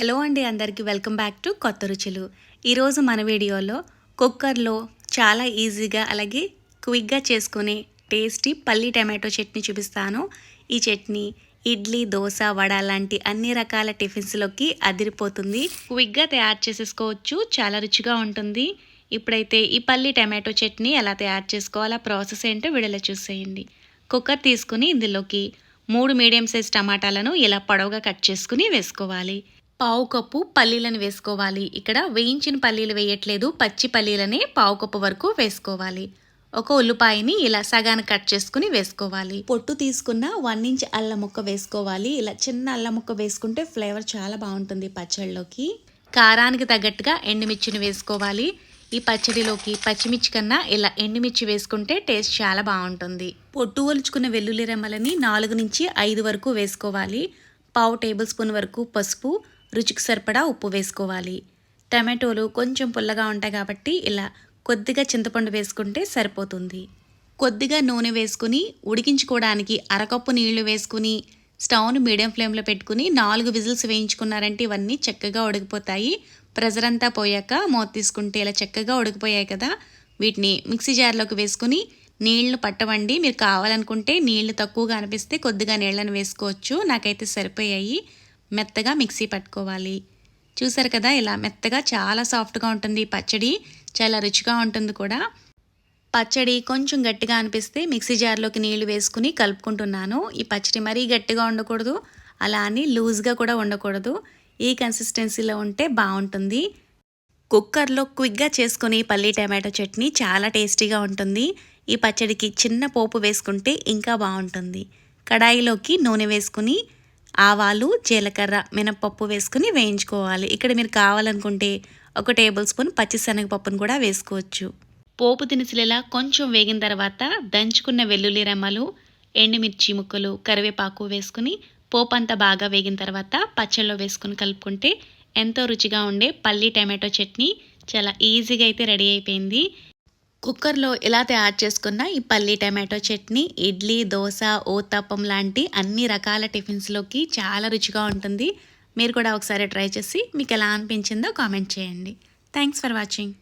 Hello అండి అందరికీ. Welcome back to కొత్త రుచులు. ఈరోజు మన వీడియోలో కుక్కర్లో చాలా ఈజీగా అలాగే క్విక్గా చేసుకునే టేస్టీ పల్లి టమాటో చట్నీ చూపిస్తాను. ఈ చట్నీ ఇడ్లీ దోశ వడ లాంటి అన్ని రకాల టిఫిన్స్లోకి అదిరిపోతుంది. క్విక్గా తయారు చేసేసుకోవచ్చు. చాలా రుచిగా ఉంటుంది. ఇప్పుడైతే ఈ పల్లి టమాటో చట్నీ ఎలా తయారు చేసుకోవాలో ప్రాసెస్ ఏంటో వీడియోలో చూసేయండి. కుక్కర్ తీసుకుని ఇందులోకి మూడు మీడియం సైజ్ టమాటాలను ఇలా పొడవుగా కట్ చేసుకుని వేసుకోవాలి. పావు కప్పు పల్లీలను వేసుకోవాలి. ఇక్కడ వేయించిన పల్లీలు వేయట్లేదు. పచ్చి పల్లీలనే పావు కప్పు వరకు వేసుకోవాలి. ఒక ఉల్లిపాయని ఇలా సగాన్ని కట్ చేసుకుని వేసుకోవాలి. పొట్టు తీసుకున్న వన్ ఇంచ్ అల్లం ముక్క వేసుకోవాలి. ఇలా చిన్న అల్లం ముక్క వేసుకుంటే ఫ్లేవర్ చాలా బాగుంటుంది పచ్చళ్ళలోకి కారానికి తగ్గట్టుగా ఎండుమిర్చిని వేసుకోవాలి. ఈ పచ్చడిలోకి పచ్చిమిర్చి కన్నా ఇలా ఎండుమిర్చి వేసుకుంటే టేస్ట్ చాలా బాగుంటుంది. పొట్టు ఒలుచుకున్న వెల్లుల్లి రెమ్మలని నాలుగు నుంచి ఐదు వరకు వేసుకోవాలి. పావు టేబుల్ స్పూన్ వరకు పసుపు రుచికి సరిపడా ఉప్పు వేసుకోవాలి. టమాటోలు కొంచెం పుల్లగా ఉంటాయి కాబట్టి ఇలా కొద్దిగా చింతపండు వేసుకుంటే సరిపోతుంది. కొద్దిగా నూనె వేసుకుని ఉడికించుకోవడానికి అరకప్పు నీళ్ళు వేసుకుని స్టవ్ను మీడియం ఫ్లేమ్లో పెట్టుకుని నాలుగు విజిల్స్ వేయించుకున్నారంటే ఇవన్నీ చక్కగా ఉడికిపోతాయి. ప్రెజర్ అంతా పోయాక మూత తీసుకుంటే ఇలా చక్కగా ఉడికిపోయాయి కదా. వీటిని మిక్సీ జార్లోకి వేసుకుని నీళ్ళు పట్టవండి. మీరు కావాలనుకుంటే నీళ్ళు తక్కువగా అనిపిస్తే కొద్దిగా నీళ్ళని వేసుకోవచ్చు. నాకైతే సరిపోయాయి. మెత్తగా మిక్సీ పట్టుకోవాలి. చూసారు కదా ఇలా మెత్తగా చాలా సాఫ్ట్గా ఉంటుంది పచ్చడి. చాలా రుచిగా ఉంటుంది కూడా. పచ్చడి కొంచెం గట్టిగా అనిపిస్తే మిక్సీ జార్లోకి నీళ్ళు వేసుకుని కలుపుకుంటున్నాను. ఈ పచ్చడి మరీ గట్టిగా ఉండకూడదు. అలా అని లూజ్గా కూడా ఉండకూడదు. ఈ కన్సిస్టెన్సీలో ఉంటే బాగుంటుంది. కుక్కర్లో క్విక్గా చేసుకుని పల్లీ టమాటో చట్నీ చాలా టేస్టీగా ఉంటుంది. ఈ పచ్చడికి చిన్న పోపు వేసుకుంటే ఇంకా బాగుంటుంది. కడాయిలోకి నూనె వేసుకుని ఆవాలు జీలకర్ర మినపప్పు వేసుకుని వేయించుకోవాలి. ఇక్కడ మీరు కావాలనుకుంటే ఒక టేబుల్ స్పూన్ పచ్చిశనగపప్పును కూడా వేసుకోవచ్చు. పోపు దినుసులు ఇలా కొంచెం వేగిన తర్వాత దంచుకున్న వెల్లుల్లి రెమ్మలు ఎండుమిర్చి ముక్కలు కరివేపాకు వేసుకుని పోపు అంతా బాగా వేగిన తర్వాత పచ్చళ్ళలో వేసుకుని కలుపుకుంటే ఎంతో రుచిగా ఉండే పల్లి టమాటో చట్నీ చాలా ఈజీగా అయితే రెడీ అయిపోయింది. కుక్కర్లో ఎలా తయారు చేసుకున్న ఈ పల్లి టమాటో చట్నీ ఇడ్లీ దోశ ఓతప్పం లాంటి అన్ని రకాల టిఫిన్స్లోకి చాలా రుచిగా ఉంటుంది. మీరు కూడా ఒకసారి ట్రై చేసి మీకు ఎలా అనిపించిందో కామెంట్ చేయండి. Thanks for watching.